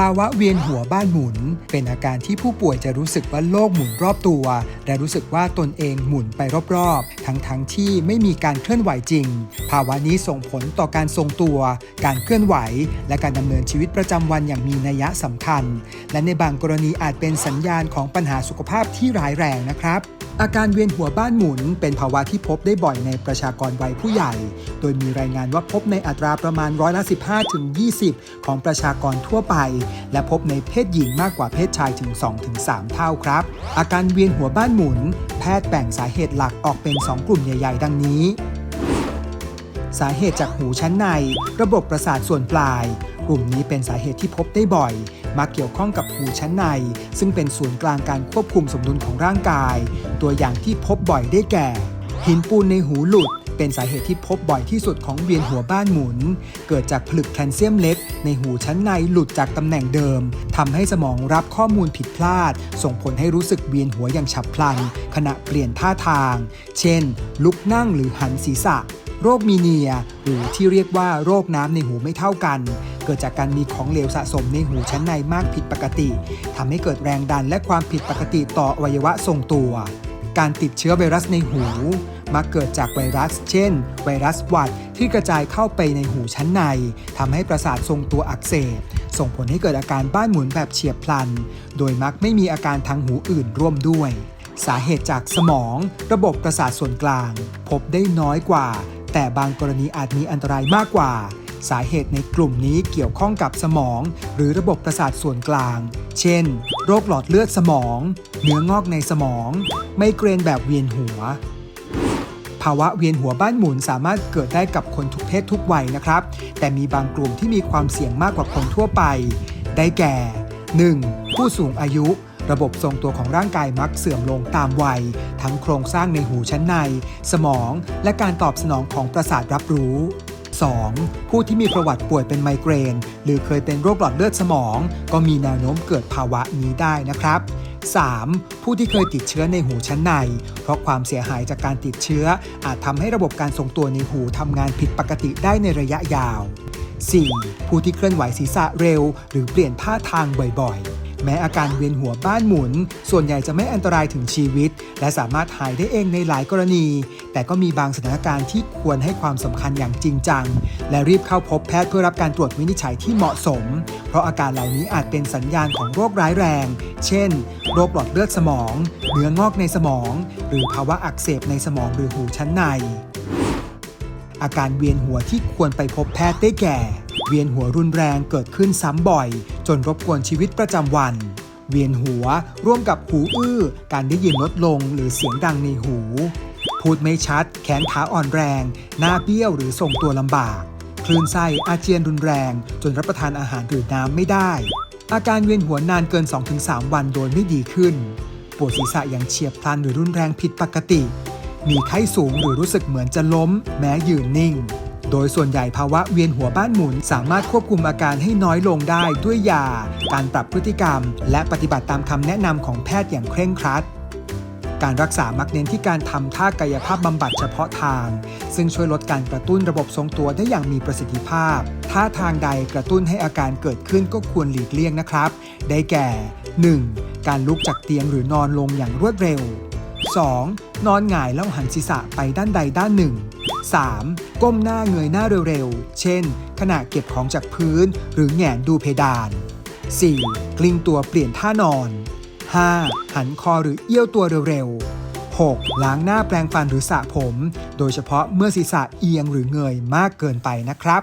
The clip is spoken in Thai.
ภาวะเวียนหัวบ้านหมุน เป็นอาการที่ผู้ป่วยจะรู้สึกว่าโลกหมุนรอบตัว และรู้สึกว่าตนเองหมุนไปรอบๆ ทั้งๆทที่ไม่มีการเคลื่อนไหวจริง ภาวะนี้ส่งผลต่อการทรงตัว การเคลื่อนไหว และการดำเนินชีวิตประจำวันอย่างมีนัยสำคัญ และในบางกรณีอาจเป็นสัญญาณของปัญหาสุขภาพที่ร้ายแรงนะครับ อาการเวียนหัวบ้านหมุนเป็นภาวะที่พบได้บ่อยในประชากรวัยผู้ใหญ่ โดยมีรายงานว่าพบในอัตราประมาณร้อยละ 15ถึง20 ของประชากรทั่วไป และพบในเพศหญิงมากกว่าเพศชายถึง2-3เท่าครับ อาการเวียนหัวบ้านหมุน แพทย์แบ่งสาเหตุหลักออกเป็น 2 กลุ่มใหญ่ ๆ ดังนี้ สาเหตุจากหูชั้นใน ระบบประสาทส่วนปลาย กลุ่มนี้เป็นสาเหตุที่พบได้บ่อย มักเกี่ยวข้องกับหูชั้นใน ซึ่งเป็นศูนย์กลางการควบคุมสมดุลของร่างกาย ตัวอย่างที่พบบ่อยได้แก่ หินปูนในหูหลุด เป็นสาเหตุที่พบบ่อยที่สุดของเวียนหัวบ้านหมุน เกิดจากผลึกแคลเซียมเล็ก ในหูชั้นในหลุดจากตำแหน่งเดิมทำให้สมองรับข้อมูลผิดพลาด ส่งผลให้รู้สึกเวียนหัวอย่างฉับพลัน ขณะเปลี่ยนท่าทาง เช่น ลุกนั่งหรือหันศีรษะโรคมีเนีย หรือที่เรียกว่าโรคน้ำในหูไม่เท่ากัน เกิดจากการมีของเหลวสะสมในหูชั้นในมากผิดปกติทำให้เกิดแรงดันและความผิดปกติต่ออวัยวะทรงตัว การติดเชื้อไวรัสในหูมักเกิดจากไวรัส เช่น ไวรัสหวัดที่กระจายเข้าไปในหูชั้นในทำให้ประสาททรงตัวอักเสบ ส่งผลให้เกิดอาการบ้านหมุนแบบเฉียบพลัน โดยมักไม่มีอาการทางหูอื่นร่วมด้วย สาเหตุจากสมอง ระบบประสาทส่วนกลาง พบได้น้อยกว่า แต่บางกรณีอาจมีอันตรายมากกว่า สาเหตุในกลุ่มนี้เกี่ยวข้องกับสมอง หรือระบบประสาทส่วนกลาง เช่น โรคหลอดเลือดสมอง เนื้องอกในสมอง ไมเกรนแบบเวียนหัว ภาวะเวียนหัวบ้านหมุนสามารถเกิดได้กับคนทุกเพศทุกวัยนะครับ แต่มีบางกลุ่มที่มีความเสี่ยงมากกว่าคนทั่วไป ได้แก่ 1. ผู้สูงอายุระบบทรงตัวของร่างกายมักเสื่อมลงตามวัย ทั้งโครงสร้างในหูชั้นใน สมอง และการตอบสนองของประสาทรับรู้ 2. ผู้ที่มีประวัติป่วยเป็นไมเกรน หรือเคยเป็นโรคหลอดเลือดสมอง ก็มีแนวโน้มเกิดภาวะนี้ได้นะครับ 3. ผู้ที่เคยติดเชื้อในหูชั้นใน เพราะความเสียหายจากการติดเชื้อ อาจทำให้ระบบการทรงตัวในหูทำงานผิดปกติได้ในระยะยาว 4. ผู้ที่เคลื่อนไหวศีรษะเร็ว หรือเปลี่ยนท่าทางบ่อยๆ แม้อาการเวียนหัวบ้านหมุน ส่วนใหญ่จะไม่อันตรายถึงชีวิต และสามารถหายได้เองในหลายกรณี แต่ก็มีบางสถานการณ์ที่ควรให้ความสำคัญอย่างจริงจัง และรีบเข้าพบแพทย์เพื่อรับการตรวจวินิจฉัยที่เหมาะสม เพราะอาการเหล่านี้อาจเป็นสัญญาณของโรคร้ายแรง เช่น โรคหลอดเลือดสมอง เนื้องอกในสมอง หรือภาวะอักเสบในสมองหรือหูชั้นใน อาการเวียนหัวที่ควรไปพบแพทย์ได้แก่ เวียนหัวรุนแรงเกิดขึ้นซ้ำบ่อย จนรบกวนชีวิตประจำวัน เวียนหัวร่วมกับหูอื้อ การได้ยินลดลงหรือเสียงดังในหู พูดไม่ชัด แขนขาอ่อนแรง หน้าเบี้ยวหรือทรงตัวลำบาก คลื่นไส้อาเจียนรุนแรง จนรับประทานอาหารหรือน้ำไม่ได้ อาการเวียนหัวนานเกิน 2-3 วันโดยไม่ดีขึ้น ปวดศีรษะอย่างเฉียบพลันหรือรุนแรงผิดปกติ มีไข้สูงหรือรู้สึกเหมือนจะล้ม แม้ยืนนิ่ง โดยส่วนใหญ่ภาวะเวียนหัวบ้านหมุน สามารถควบคุมอาการให้น้อยลงได้ด้วยยา การปรับพฤติกรรม และปฏิบัติตามคำแนะนำของแพทย์อย่างเคร่งครัด การรักษามักเน้นที่การทำท่ากายภาพบำบัดเฉพาะทาง ซึ่งช่วยลดการกระตุ้นระบบทรงตัวได้อย่างมีประสิทธิภาพท่าทางใดกระตุ้นให้อาการเกิดขึ้นก็ควรหลีกเลี่ยงนะครับ ได้แก่ 1. การลุกจากเตียงหรือนอนลงอย่างรวดเร็ว 2. นอนหงายแล้วหันศีรษะไปด้านใดด้านหนึ่ง 3. ก้มหน้าเงยหน้าเร็วๆ เช่น ขณะเก็บของจากพื้น หรือแหงนดูเพดาน 4. กลิ้งตัวเปลี่ยนท่านอน 5. หันคอหรือเอี้ยวตัวเร็วๆ 6. ล้างหน้าแปรงฟันหรือสระผม โดยเฉพาะเมื่อศีรษะเอียงหรือเงยมากเกินไปนะครับ